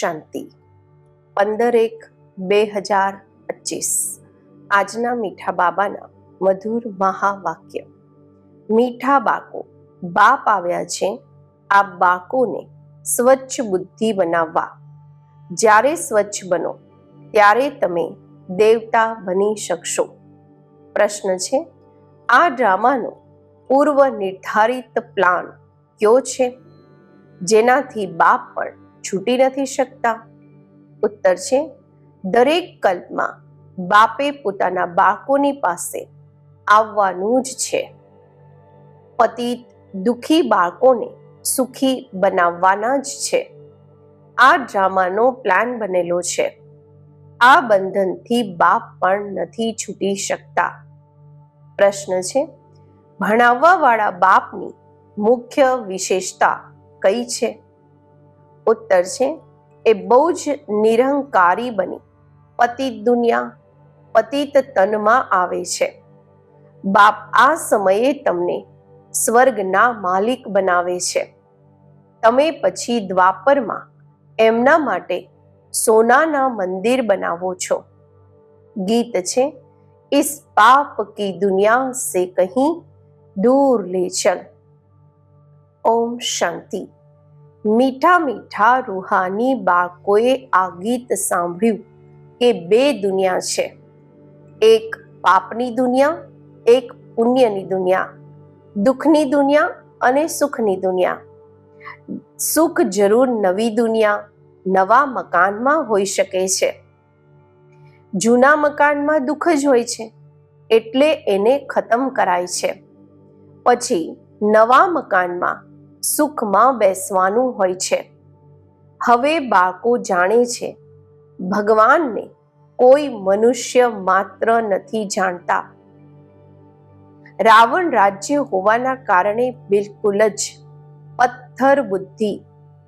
શાંતિ. પંદર એક બે હજાર પચીસ. આજના મીઠા બાબાના મધુર મહાવાક્ય. મીઠા બાકો બાપ આવ્યા છે. આ બાકોને સ્વચ્છ બુદ્ધિ બનાવવા. જ્યારે સ્વચ્છ બનો, ત્યારે તમે દેવતા બની શકશો. પ્રશ્ન છે, આ ડ્રામાનો પૂર્વ નિર્ધારિત પ્લાન કયો છે? જેનાથી બાપ પણ છૂટી નથી શકતા? ઉત્તર છે, દરેક કલ્પમાં બાપે પોતાના બાળકોની પાસે આવવાનું જ છે. પતિત દુખી બાળકોને સુખી બનાવવાના જ છે. આ ડ્રામાનો પ્લાન બનેલો છે. આ બંધનથી બાપ પણ નથી છૂટી શકતા. પ્રશ્ન છે, ભણાવવાવાળા બાપની મુખ્ય વિશેષતા કઈ છે? ઉત્તર છે, એ બહુ જ નિરહંકારી બની. પતિત દુનિયા, પતિત તનમાં આવે છે. બાપ આ સમયે તમને સ્વર્ગના માલિક બનાવે છે. તમે પછી દ્વાપરમાં એમના માટે સોનાના મંદિર બનાવો છો. ગીત છે, ઇસ પાપ કી દુનિયા સે કહી દૂર લે ચલ. ઓમ શાંતિ. મીઠા મીઠા રૂહાની બાળકોએ આ ગીત સાંભળ્યું કે બે દુનિયા છે. એક પાપની દુનિયા, એક પુણ્યની દુનિયા, દુઃખની દુનિયા અને સુખની દુનિયા. સુખ જરૂર નવી દુનિયા, નવા મકાનમાં હોઈ શકે છે. જૂના મકાનમાં દુઃખ જ હોય છે, એટલે એને ખતમ કરાય છે. પછી નવા મકાનમાં સુખમાં બેસવાનું હોય છે. હવે બાળકો જાણે છે, ભગવાનને કોઈ મનુષ્ય માત્ર નથી જાણતા. રાવણ રાજ્ય હોવાના કારણે બિલકુલ જ પથ્થર બુદ્ધિ,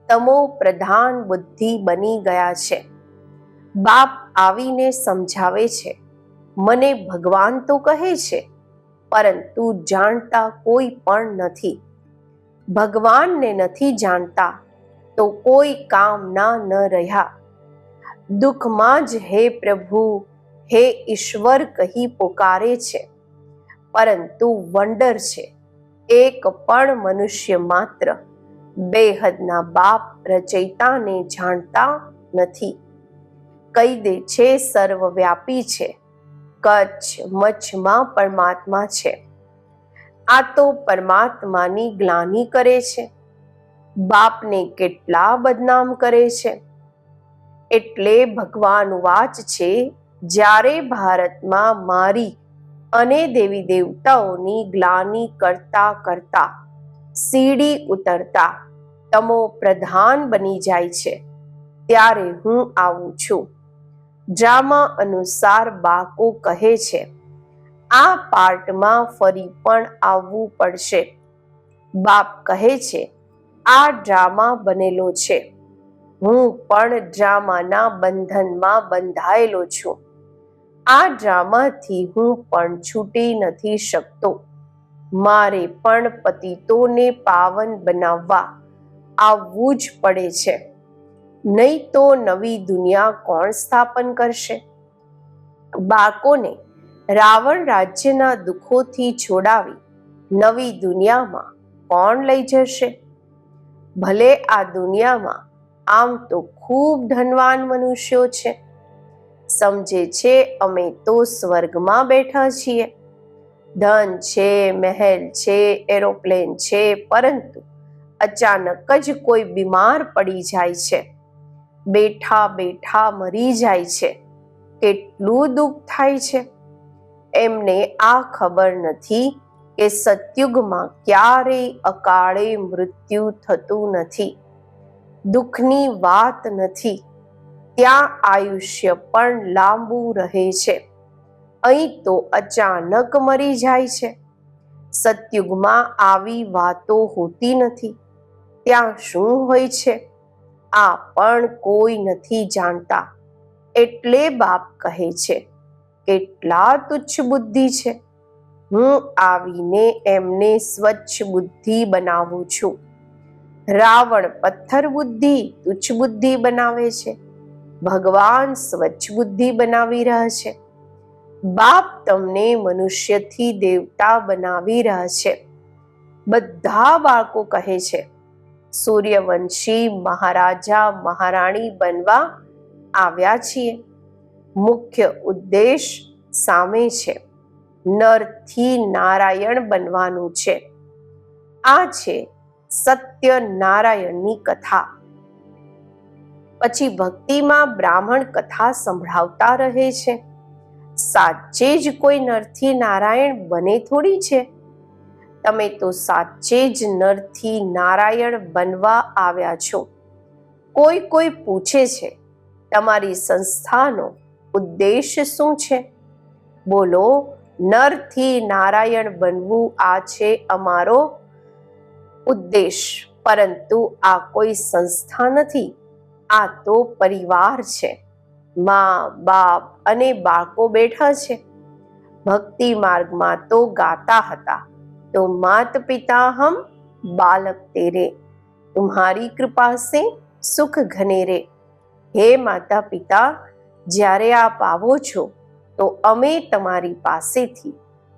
તમો પ્રધાન બુદ્ધિ બની ગયા છે. બાપ આવીને સમજાવે છે, મને ભગવાન તો કહે છે, પરંતુ જાણતા કોઈ પણ નથી. ભગવાનને નથી જાણતા તો કોઈ કામના ન રહ્યા. દુઃખમાં જ હે પ્રભુ, હે ઈશ્વર કહી પોકારે છે. પરંતુ વંડર છે. એક પણ મનુષ્ય માત્ર બેહદના બાપ રચયિતાને જાણતા નથી. કહી દે છે, સર્વવ્યાપી છે. કચ્છ, મચ્છમાં પરમાત્મા છે. આ તો પરમાત્માની ગ્લાની કરે છે. બાપને કેટલા બદનામ કરે છે. એટલે ભગવાન વાચ છે, જ્યારે ભારતમાં મારી અને દેવી દેવતાઓની ગ્લાની કરતા કરતા સીડી ઉતરતા તમો પ્રધાન બની જાય છે, ત્યારે હું આવું છું. ડ્રામા અનુસાર બાકો કહે છે આ પાર્ટમાં ફરી પણ આવવું પડશે. બાપ કહે છે, આ ડ્રામા બનેલો છે. હું પણ ડ્રામાના બંધનમાં બંધાયેલો છું. આ ડ્રામાથી હું પણ છૂટી નથી શકતો. મારે પણ પતિતોને પાવન બનાવવા આવવું જ પડે છે. નહીં તો નવી દુનિયા કોણ સ્થાપન કરશે? બાળકોને રાવણ રાજ્યના દુઃખોથી છોડાવી નવી દુનિયામાં કોણ લઈ જશે? ભલે આ દુનિયામાં આમ તો ખૂબ ધનવાન મનુષ્યો છે. સમજે છે અમે તો સ્વર્ગમાં બેઠા છીએ. ધન છે, મહેલ છે, એરોપ્લેન છે, પરંતુ અચાનક જ કોઈ બીમાર પડી જાય છે. બેઠા બેઠા મરી જાય છે. કેટલું દુઃખ થાય છે. એમને આ ખબર નથી કે સતયુગમાં ક્યારેય અકાળે મૃત્યુ થતું નથી. દુઃખની વાત નથી. ત્યાં આયુષ્ય પણ લાંબુ રહે છે. અહીં તો અચાનક મરી જાય છે. સતયુગમાં આવી વાતો હોતી નથી. ત્યાં શું હોય છે? આ પણ કોઈ નથી જાણતા. એટલે બાપ કહે છે કેટલા તુચ્છ બુદ્ધિ છે? હું આવીને એમને સ્વચ્છ બુદ્ધિ બનાવું છું. રાવણ પથ્થર બુદ્ધિ તુચ્છ બુદ્ધિ બનાવે છે. ભગવાન સ્વચ્છ બુદ્ધિ બનાવી રહ્યા છે. બાપ તમને મનુષ્યથી દેવતા બનાવી રહ્યા છે. બધા બાળકો કહે છે, સૂર્યવંશી મહારાજા મહારાણી બનવા આવ્યા છીએ. મુખ્ય ઉદ્દેશ સામે છે. નરથી નારાયણ બનવાનું છે. આ છે સત્ય નારાયણની કથા. પછી ભક્તિમાં બ્રાહ્મણ કથા સંભળાવતા રહે છે. સાચે જ કોઈ નરથી નારાયણ બને થોડી છે. તમે તો સાચે જ નરથી નારાયણ બનવા આવ્યા છો. કોઈ કોઈ પૂછે છે, તમારી સંસ્થાનો ઉદ્દેશ શું છે? બોલો, નરથી નારાયણ બનવું આ છે અમારો ઉદ્દેશ. પરંતુ આ કોઈ સંસ્થા નથી. આ તો પરિવાર છે. મા, બાપ અને બાળકો બેઠા છે. ભક્તિ માર્ગમાં તો ગાતા હતા. તો માત પિતા હમ, બાલક તેરે. તુમ્હારી કૃપા સે સુખ ઘનેરે. હે માતા પિતા જ્યારે આપ આવો છો, તો અમે તમારી પાસેથી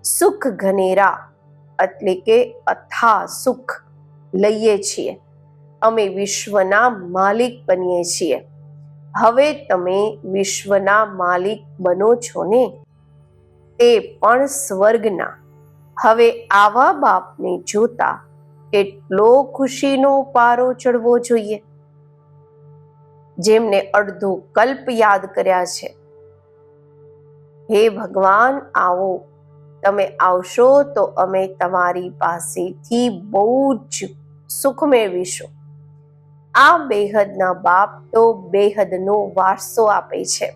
સુખ ઘનેરા, એટલે કે અથા સુખ, લઈએ છીએ. અમે વિશ્વના માલિક બનીએ છીએ. હવે તમે વિશ્વના માલિક બનો છો ને? તે પણ સ્વર્ગના. હવે આવા બાપને જોતા કેટલો ખુશીનો પારો ચડવો જોઈએ. જેમને અડધો કલ્પ યાદ કર્યા છે. હે ભગવાન, આવો. તમે આવશો તો અમે તમારી પાસેથી બહુ જ સુખ મેળવીશું. આ બેહદના બાપ તો બેહદનો વારસો આપે છે.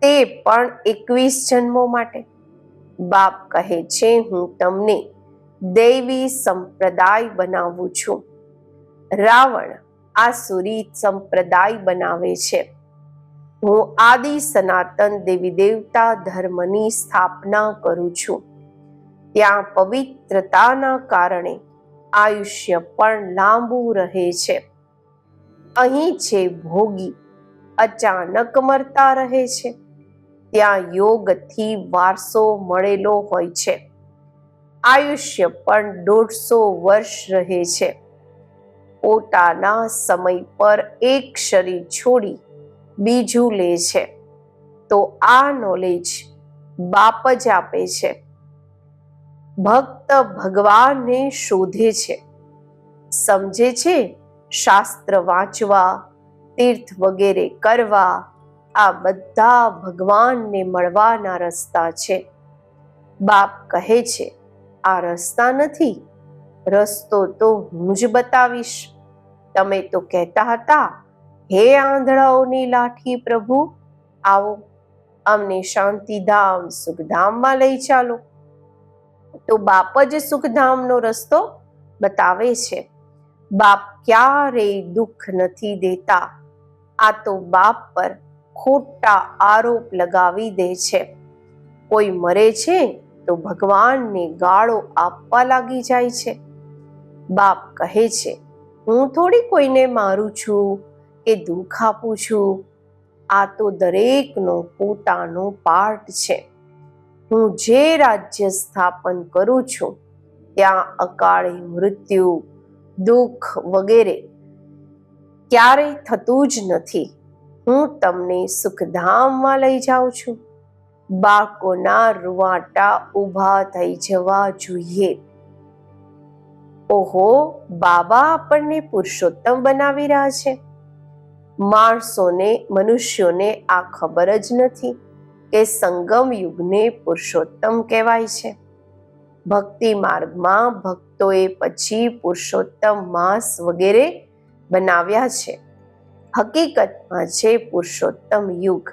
તે પણ એકવીસ જન્મો માટે. બાપ કહે છે, હું તમને દૈવી સંપ્રદાય બનાવું છું. રાવણ આસુરી સંપ્રદાય બનાવે છે. હું આદિ સનાતન દેવી દેવતા ધર્મની સ્થાપના કરું છું. ત્યાં પવિત્રતાના કારણે આયુષ્ય પણ લાંબુ રહે છે. અહીં છે ભોગી અચાનક મરતા રહે છે, ત્યાં યોગથી વારસો મળેલો હોય છે. આયુષ્ય પણ દોઢસો વર્ષ રહે છે. પોતાના સમય પર એક શરીર છોડી બીજું લે છે. તો આ નોલેજ બાપ જ આપે છે. ભક્ત ભગવાનને શોધે છે. સમજે છે શાસ્ત્ર વાંચવા, તીર્થ વગેરે કરવા, આ બધા ભગવાનને મળવાના રસ્તા છે. બાપ કહે છે, આ રસ્તા નથી રસ્તો તો હું જ બતાવીશ. તમે તો કહેતા હતા, હે આંધળાઓની લાઠી પ્રભુ, આવો, અમને શાંતિધામ સુખધામમાં લઈ ચાલો. તો બાપ જ સુખધામનો રસ્તો બતાવે છે. બાપ ક્યારેય દુઃખ નથી દેતા. આ તો બાપ પર ખોટા આરોપ લગાવી દે છે. કોઈ મરે છે તો ભગવાનને ગાળો આપવા લાગી જાય છે. બાપ કહે છે, હું થોડી કોઈને મારું છું કે દુઃખ આપું છું. આ તો દરેકનો પોતાનો પાર્ટ છે. હું જે રાજ્ય સ્થાપન કરું છું, ત્યાં અકાળે મૃત્યુ, દુઃખ વગેરે ક્યારેય થતું જ નથી. હું તમને સુખધામમાં લઈ જાઉં છું. બાળકોના રૂવાટા ઊભા થઈ જવા જોઈએ. ઓહો, બાબા આપણને પુરુષોત્તમ બનાવી રહ્યા છે. માણસોને, મનુષ્યોને આ ખબર જ નથી કે સંગમ યુગને પુરુષોત્તમ કહેવાય છે. ભક્તિ માર્ગમાં ભક્તોએ પછી પુરુષોત્તમ માસ વગેરે બનાવ્યા છે. હકીકતમાં છે પુરુષોત્તમ યુગ.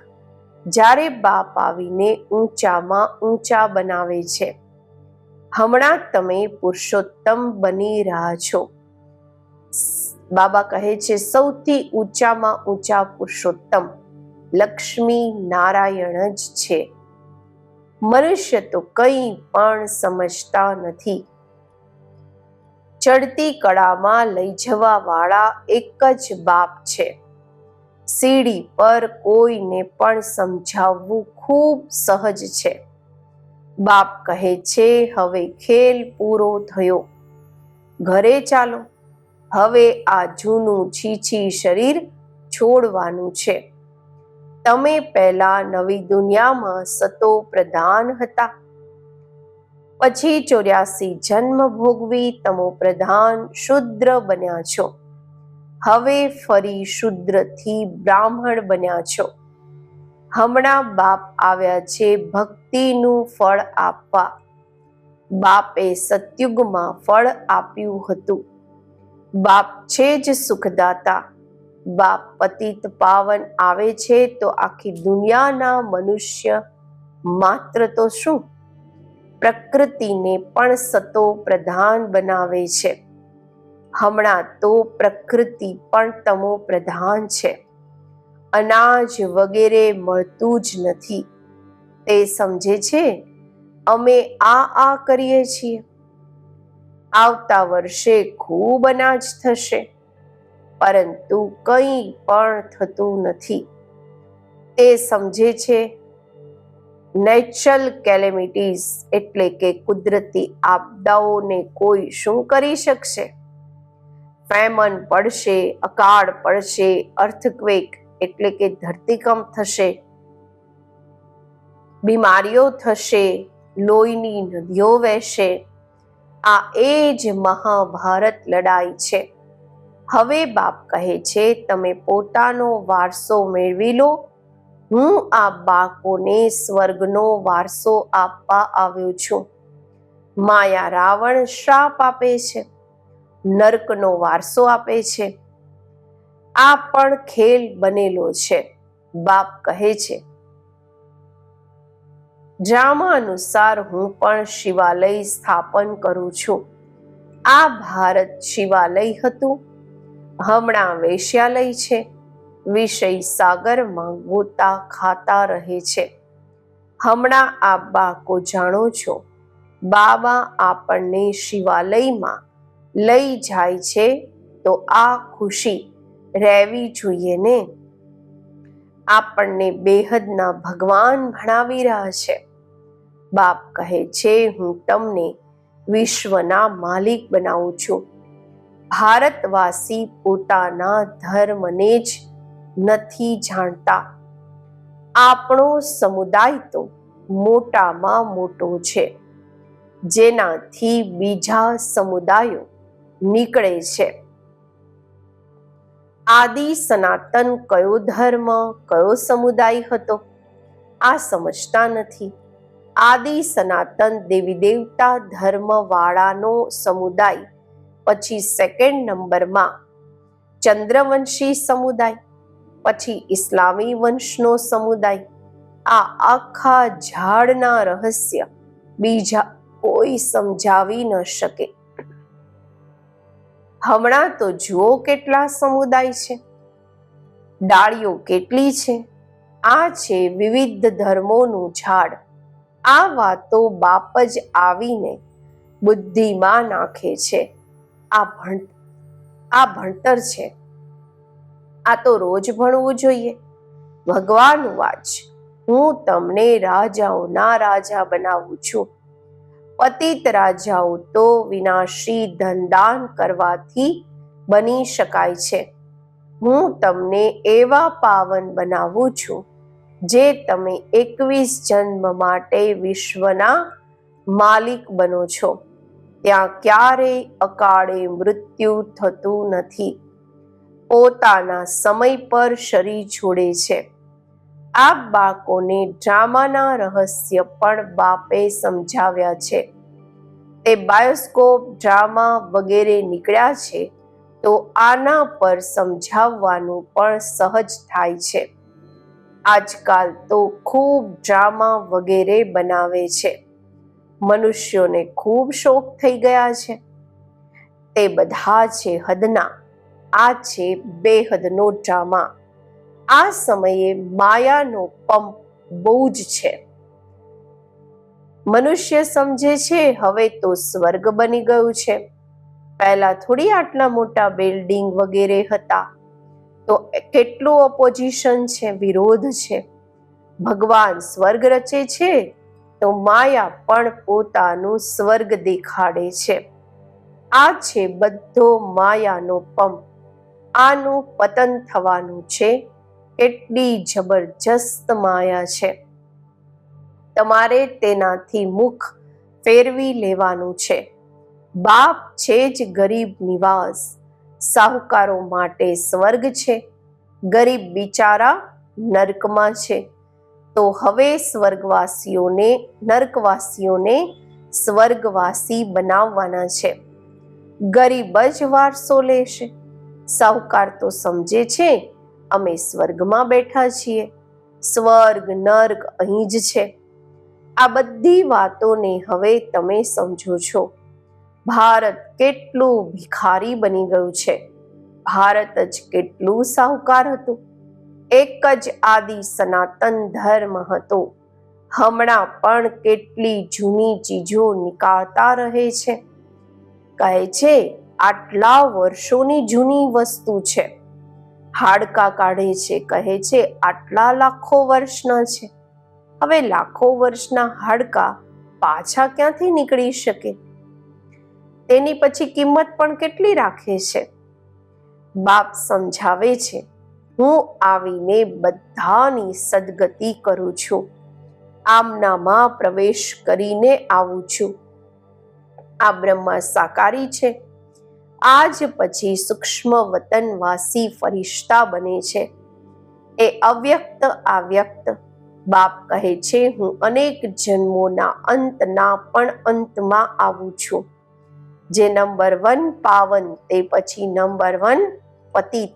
જ્યારે બાપ આવીને ઊંચામાં ઊંચા બનાવે છે હમણાં તમે પુરુષોત્તમ બની રહ્યા છો. બાબા કહે છે, સૌથી ઊંચામાં ઊંચા પુરુષોત્તમ લક્ષ્મી નારાયણ જ છે. મનુષ્ય તો કંઈ પણ સમજતા નથી. ચડતી કળામાં લઈ જવા વાળા એક જ બાપ છે. સીડી પર કોઈને પણ સમજાવવું ખૂબ સહજ છે. બાપ કહે છે, હવે ખેલ પૂરો થયો. ઘરે ચાલો. હવે આ જૂનું છીછી શરીર છોડવાનું છે. તમે પહેલા નવી દુનિયામાં સતો પ્રધાન હતા. પછી ચોર્યાસી જન્મ ભોગવી તમો પ્રધાન શુદ્ર બન્યા છો. હવે ફરી શુદ્રથી બ્રાહ્મણ બન્યા છો. હમણાં બાપ આવ્યા છે ભક્તિનું ફળ આપવા. બાપે સતયુગમાં ફળ આપ્યું હતું. બાપ છે જ સુખદાતા. બાપ પતિત પાવન આવે છે તો આખી દુનિયાના મનુષ્ય માત્ર તો શું? પ્રકૃતિને પણ સતો પ્રધાન બનાવે છે. હમણાં તો પ્રકૃતિ પણ તમો પ્રધાન છે. અનાજ વગેરે મળતું જ નથી. તે સમજે છે? અમે આ આ કરીએ છીએ. આવતા વર્ષે ખૂબ અનાજ થશે. પરંતુ કંઈ પણ થતું નથી. તે સમજે છે? નેચરલ કેલેમિટીઝ એટલે કે કુદરતી આપદાઓને કોઈ શું કરી શકશે? ફેમન પડશે, અકાળ પડશે અર્થક્વેક એટલે કે ધરતીકંપ થશે, બીમારીઓ થશે, લોહીની નદીઓ વહેશે. આ એ જ મહાભારત લડાઈ છે. હવે બાપ કહે છે, તમે પોતાનો વારસો મેળવી લો. હું આ બાળકોને સ્વર્ગનો વારસો આપવા આવ્યો છું. માયા રાવણ શ્રાપ આપે છે. નર્કનો વારસો આપે છે. આ પણ ખેલ બનેલો છે, બાપ કહે છે. ડ્રામા અનુસાર હું પણ શિવાલય સ્થાપન કરું છું. આ ભારત શિવાલય હતું, હમણાં વેશ્યાલય છે, વિષય સાગરમાં ગોતા ખાતા રહે છે. હમણાં આ બાકો જાણો છો, બાબા આપણને શિવાલયમાં લઈ જાય છે, તો આ ખુશી રહેવી જોઈએ ને? આપણને બેહદના ભગવાન ભણાવી રહ્યા છે. બાપ કહે છે, હું તમને વિશ્વના માલિક બનાવું છું. ભારતવાસી પોતાના ધર્મને જ નથી જાણતા. આપણો સમુદાય તો મોટામાં મોટો છે. જેનાથી બીજા સમુદાયો નીકળે છે. આદિ સનાતન કયો ધર્મ, કયો સમુદાય હતો? આ સમજતા નથી. આદિ સનાતન દેવી દેવતા ધર્મવાળાનો સમુદાય પછી સેકન્ડ નંબરમાં ચંદ્રવંશી સમુદાય, પછી ઇસ્લામી વંશનો સમુદાય. આ આખા ઝાડના રહસ્ય બીજા કોઈ સમજાવી ન શકે. હમણાં તો જુઓ કેટલા સમુદાય છે. ડાળીઓ કેટલી છે. આ છે વિવિધ ધર્મોનું ઝાડ. આ વાતો બાપ જ આવીને બુદ્ધિમાં નાખે છે. આ ભણ, આ ભણતર છે. આ તો રોજ ભણવું જોઈએ. ભગવાન વાચ. હું તમને રાજાઓના રાજા બનાવું છું. પતિત રાજાઓ તો વિનાશી ધનદાન કરવાથી બની શકાય છે. હું તમને એવા પાવન બનાવું છું, જે તમે એકવીસ જન્મ માટે વિશ્વના માલિક બનો છો. ત્યાં ક્યારેય અકાળે મૃત્યુ થતું નથી. પોતાના સમય પર શરીર છોડે છે. આ બાળકોને ડ્રામાના રહસ્ય પણ બાપે સમજાવ્યા છે. તે બાયોસ્કોપ, ડ્રામા વગેરે નીકળ્યા છે તો આના પર સમજાવવાનું પણ સહજ થાય છે. આજકાલ તો ખૂબ ડ્રામા વગેરે બનાવે છે. મનુષ્યોને ખૂબ શોખ થઈ ગયા છે. તે બધા છે હદના. આ છે બેહદનો ડ્રામા. આ સમયે માયાનો પંપ બહુ જ છે. મનુષ્ય સમજે છે, હવે તો સ્વર્ગ બની ગયું છે. પહેલા થોડી આટલા મોટા બિલ્ડિંગ વગેરે હતા. તો કેટલું ઓપોઝિશન છે, વિરોધ છે. ભગવાન સ્વર્ગ રચે છે, તો માયા પણ પોતાનું સ્વર્ગ દેખાડે છે. આ છે બધો માયાનો પંપ. આનું પતન થવાનું છે. એટલી જબરજસ્ત માયા છે. તમારે તેનાથી મુખ ફેરવી લેવાનું છે. બાપ છે જ ગરીબ નિવાસ. સાહુકારો માટે સ્વર્ગ છે. ગરીબ બિચારા નર્કમાં છે. તો હવે સ્વર્ગવાસીઓને, નર્કવાસીઓને સ્વર્ગવાસી બનાવવાના છે. ગરીબ જ વારસો લેશે. સાહુકાર તો સમજે છે અમે સ્વર્ગમાં બેઠા છીએ. સ્વર્ગ, નર્ક અહીં જ છે. આ બધી વાતોને હવે તમે સમજો છો. ભારત કેટલું ભિખારી બની ગયું છે. ભારત જ કેટલું સાહુકાર હતું. એક જ આદિ સનાતન ધર્મ હતો. હમણાં પણ કેટલી જૂની ચીજો નીકાળતા રહે છે. કહે છે, આટલા વર્ષોની જૂની વસ્તુ છે. હાડકા કાઢે છે, કહે છે, આટલા લાખો વર્ષના છે. હવે લાખો વર્ષના હાડકા પાછા ક્યાંથી નીકળી શકે? તેની પછી કિંમત પણ કેટલી રાખે છે? બાપ સમજાવે છે, હું આવીને બધાની સદગતિ કરું છું. આમનામાં પ્રવેશ કરીને આવું છું. આ બ્રહ્મા સાકારી છે. આજ પછી સૂક્ષ્મ વતનવાસી ફરિશ્તા બને છે. એ અવ્યક્ત આવ્યક્ત બાપ કહે છે, હું અનેક જન્મોના અંતના પણ અંતમાં આવું છું. જે નંબર વન પાવન, તે પછી નંબર વન પતિત.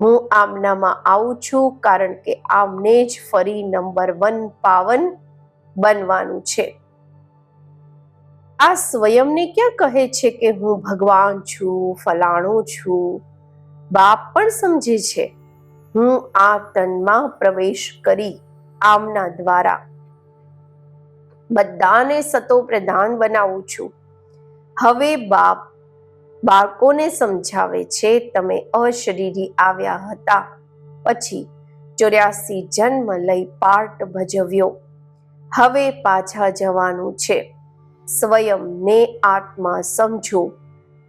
હું આમનામાં આવું છું કારણ કે આમને જ ફરી નંબર વન પાવન બનવાનું છે. આ સ્વયંને ક્યાં કહે છે કે હું ભગવાન છું, ફલાણું છું? બાપ પણ સમજે છે, હું આ તનમાં પ્રવેશ કરી આમના દ્વારા બધાને સતો પ્રધાન બનાવું છું. હવે બાપ બાળકોને સમજાવે છે, તમે અશરીરી આવ્યા હતા, પછી ચોર્યાસી જન્મ લઈ પાર્ટ ભજવ્યો. હવે પાછા જવાનું છે. સ્વયંને આત્મા સમજો,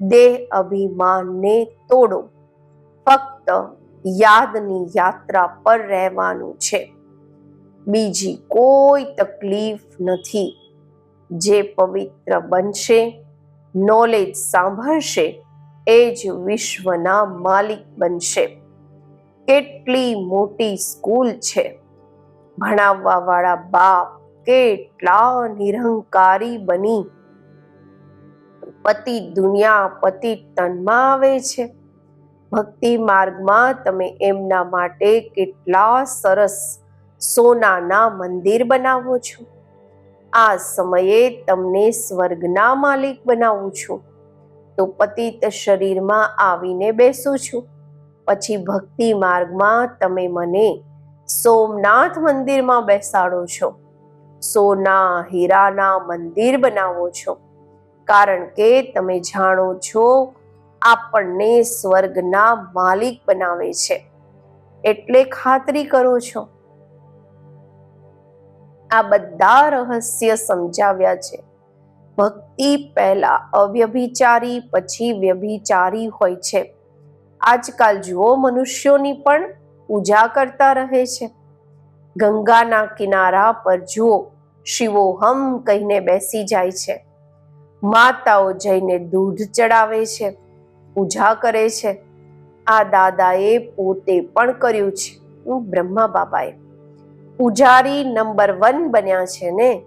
દેહ અભિમાનને તોડો. ફક્ત યાદની યાત્રા પર રહેવાનું છે. બીજી કોઈ તકલીફ નથી. જે પવિત્ર બનશે નોલેજ સાંભળશે, એ જ વિશ્વના માલિક બનશે. કેટલી મોટી સ્કૂલ છે. ભણાવવા વાળા બાપ કેટલા નિરહંકારી બની. પતિ દુનિયા પતિ તનમાં આવે છે. ભક્તિ માર્ગમાં તમે એમના માટે કેટલા સરસ સોનાના મંદિર બનાવો છો. આ સમયે તમને સ્વર્ગના માલિક બનાવું છું. તો પતિત શરીરમાં આવીને બેસું છું. પછી ભક્તિ માર્ગમાં તમે મને સોમનાથ મંદિરમાં બેસાડો છો. સોના, હીરાના મંદિર બનાવો છો. કારણ કે તમે જાણો છો, આપણને સ્વર્ગના માલિક બનાવે છે. એટલે ખાતરી કરો છો. આ બધા રહસ્ય સમજાવ્યા છે. ભક્તિ પહેલા અવ્યભિચારી, પછી વ્યભિચારી હોય છે. આજકાલ જુઓ મનુષ્યોની પણ પૂજા કરતા રહે છે. ગંગાના કિનારા પર જુઓ, શિવો હમ કહીને બેસી જાય છે. માતાઓ જઈને દૂધ ચડાવે છે, પૂજા કરે છે. આ દાદાએ પોતે પણ કર્યું છે બ્રહ્મા બાબાએ પૂજારી નંબર વન બન્યા છે ને?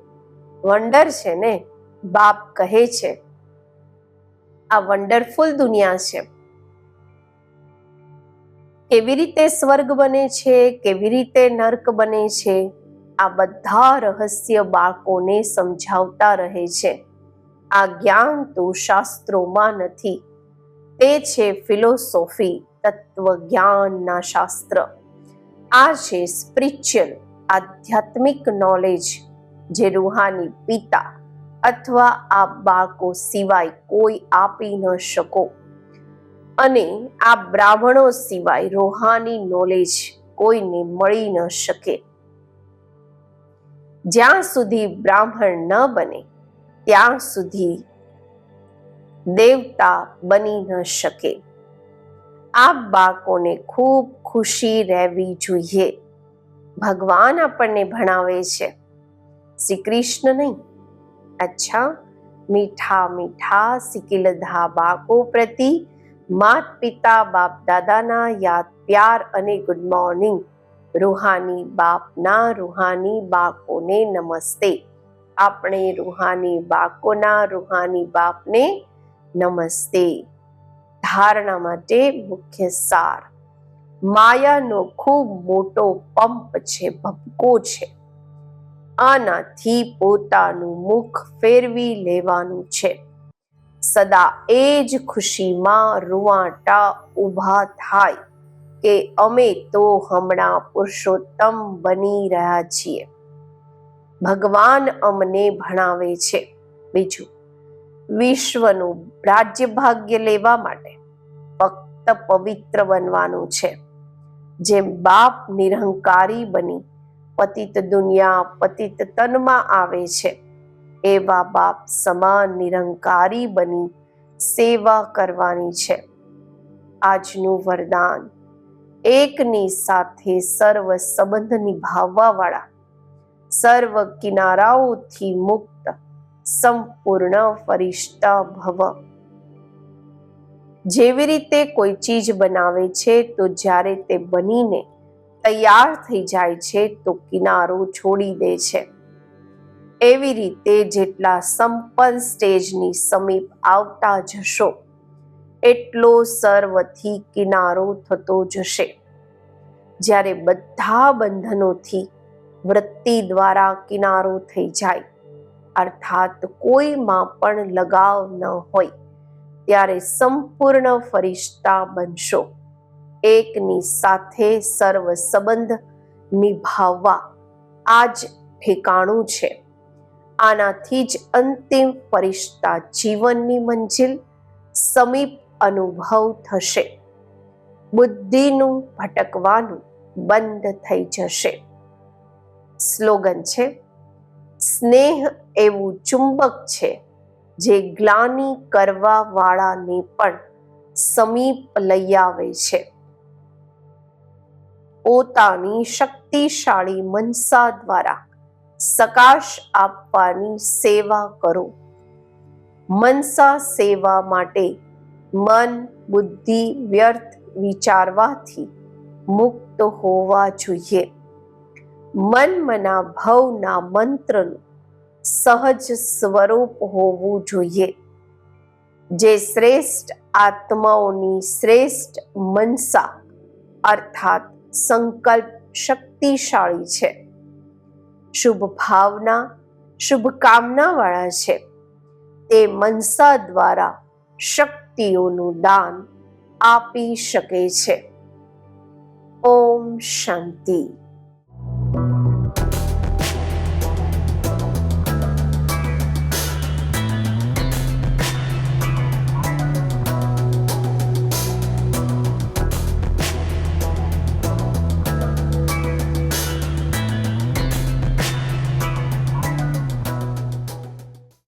વંડર છે ને? બાપ કહે છે, આ વન્ડરફુલ દુનિયા છે. કેવી રીતે સ્વર્ગ બને છે, કેવી રીતે નર્ક બને છે, આ બધા રહસ્ય બાળકોને સમજાવતા રહે છે. આ જ્ઞાન તો શાસ્ત્રોમાં નથી. તે છે ફિલોસોફી તત્વ જ્ઞાનના શાસ્ત્ર. આ છે સ્પિરિચ્યુઅલ, આધ્યાત્મિક નોલેજ, જે રૂહાની પિતા અથવા આ બાળકો સિવાય કોઈ આપી ન શકો. અને આ બ્રાહ્મણો સિવાય રોહાની નોલેજ કોઈને મળી ન શકે. જ્યાં સુધી બ્રાહ્મણ ન બને, ત્યાં સુધી દેવતા બની ન શકે. આ બાળકોને ખૂબ ખુશી રહેવી જોઈએ. ભગવાન આપણને ભણાવે છે. શ્રી કૃષ્ણ નહીં. અચ્છા, મીઠા મીઠા સિકિલધા બાકો પ્રતિ માત પિતા, બાપ દાદાના યાદ, પ્યાર અને ગુડ મોર્નિંગ રૂહાની બાપના, રૂહાની બાળકોને નમસ્તે. આપણે રૂહાની બાળકોના રૂહાની બાપને નમસ્તે. ધારણા માટે મુખ્ય સાર. માયાનો ખૂબ મોટો પંપ છે ભપકો છે. આનાથી પોતાનું મુખ ફેરવી લેવાનું છે. સદા એ જ ખુશીમાં રૂવાટા ઊભા થાય કે અમે તો હમણાં પુરુષોત્તમ બની રહ્યા છીએ. ભગવાન અમને ભણાવે છે. બીજું, વિશ્વનું રાજ્ય ભાગ્ય લેવા માટે ફક્ત પવિત્ર બનવાનું છે. જેમ બાપ નિરહંકારી બની, પતિત દુનિયા પતિત તનમાં આવે છે. એવા બાપ સમાન નિરંકારી બની સેવા કરવાની છે. આજનું વરદાન એકની સાથે સર્વ સંબંધ નિભાવવા વાળા સર્વ કિનારાઓથી મુક્ત, સંપૂર્ણ ફરિશ્તા ભવ. જેવી રીતે કોઈ ચીજ બનાવે છે તો જ્યારે તે બનીને તૈયાર થઈ જાય છે તો કિનારો છોડી દે છે. એવી રીતે જેટલા સંપન્ન સ્ટેજની સમીપ આવતા જશો, એટલો સર્વથી કિનારો થતો જશે. જ્યારે બધા બંધનોથી વૃત્તિ દ્વારા કિનારો થઈ જાય, અર્થાત કોઈમાં પણ લગાવ ન હોય, ત્યારે સંપૂર્ણ ફરિશ્તા બનશો. એકની સાથે સર્વ સંબંધ નિભાવવા આ જ ઠેકાણું છે. આનાથી જ અંતિમ ફરિશ્તા જીવનની મંજિલ સમીપ અનુભવ થશે. બુદ્ધિનું ભટકવાનું બંધ થઈ જશે. સ્લોગન છે, સ્નેહ એવું ચુંબક છે જે ગ્લાની કરવા વાળાને પણ સમીપ લઈ આવે છે. પોતાની શક્તિશાળી મનસા દ્વારા સકાશ આપવાની સેવા કરો. મનસા સેવા માટે મન, બુદ્ધિ વ્યર્થ વિચારવાથી મુક્ત હોવા જોઈએ. મન મના ભવના મંત્રનું સહજ સ્વરૂપ હોવું જોઈએ. જે શ્રેષ્ઠ આત્માઓની શ્રેષ્ઠ મનસા, અર્થાત સંકલ્પ શક્તિશાળી છે. શુભ ભાવના શુભકામનાવાળા છે. તે મનસા દ્વારા શક્તિઓનું દાન આપી શકે છે. ઓમ શાંતિ.